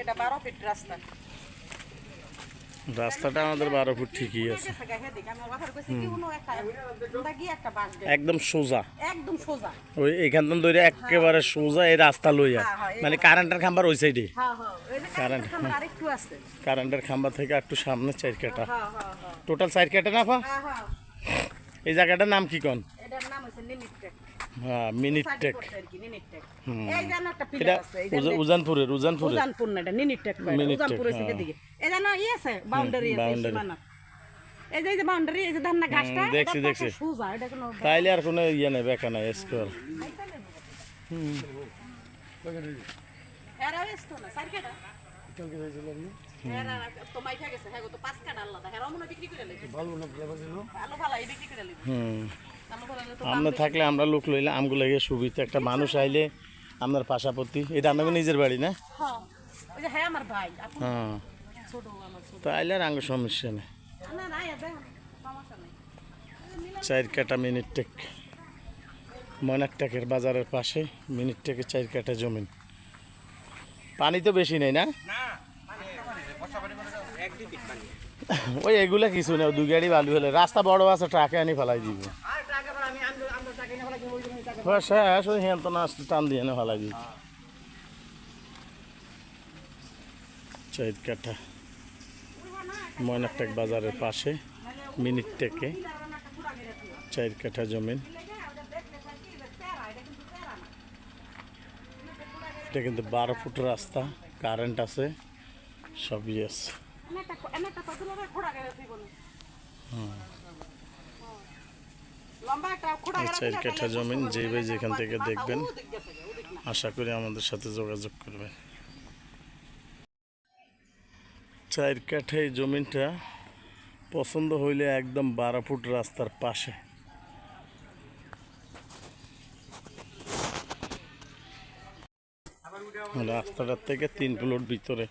এটা বারো ফিট রাস্তা। রাস্তাটা আমাদের বারো ফুট ঠিকই আছে। একদম সোজা। একদম সোজা। ওই এখান থেকে ধরে একেবারে সোজা এই রাস্তা লইয়া। হ্যাঁ, হ্যাঁ, মানে কারেন্টের খাম্বার ওই সাইডে হ্যাঁ হ্যাঁ কারেন্ট, কারেন্টের খাম্বা থেকে একটু সামনে চার কাটা। হ্যাঁ হ্যাঁ টোটাল চার কাটা না পা এই জায়গাটার নাম কি কন? এটার নাম হচ্ছে হ্যাঁ মিনিট টেক এই জানো একটা পিলার আছে এই যে উজা- উজানপুরের উজানপুরের। উজানপুর না এটা উজানপুরের হ্যাঁ। দিকে। এই জানো ই আছে বাউন্ডারি আছে সীমানা। এই যে যে বাউন্ডারি এই যে ধান্না ঘাসটা দেখছি, দেখছি। পাশে সোজা এটা কোনো তাইলে আর কোনো ইয়ে নেই বেকা নাই স্কোয়ার এরা ব্যস্ত না সাইকেটা এরা তো মাইঠা গেছে হ্যাঁ তো পাঁচ কাটা আলাদা। এরা মনে বিক্রি করে লেগে ভালো না ভালো ভালো বিক্রি করে লেগে হুম। আমরা থাকলে আমরা লোক লইলে আমগুলো গিয়ে সুবিধা। একটা মানুষ আইলে আপনার পাশাপতি এটা আপনাকে নিজের বাড়ি না? হ্যাঁ। হ্যাঁ আমার ভাই। আপনি? হ্যাঁ। ছোট আমার ছোট। তাইলে আর আঙ্গ সমস্যা নেই। চার কাটা মিনিট টেক। ময়নাক টেকের বাজারের পাশে মিনিট টেকে চার কাটা জমিন। পানি তো বেশি নেই না? ওই এগুলা কিছু নেই দু গাড়ি বালু হলে। রাস্তা বড় আছে ট্রাকে আনি ফেলাই দিব। বাস হ্যাঁ শুধু হ্যাঁ তো না টান দিয়ে এনে ফেলাই দিচ্ছি চার কাঠা ময়নাকটেক বাজারের পাশে মিনিট টেকে চার কাঠা জমিন। এটা কিন্তু বারো ফুট রাস্তা কারেন্ট আছে সবই আছে এনেটা এনেটা কত লোকে খোড়া গেছে তুই বল লম্বা একটা খোড়া এই চার কাঠা জমিন যে ভাই যেখান থেকে দেখবেন, আশা করি আমাদের সাথে যোগাযোগ করবেন চার কাঠা এই জমিনটা পছন্দ হইলে একদম বারো ফুট রাস্তার পাশে। রাস্তাটার থেকে তিন প্লট ভিতরে।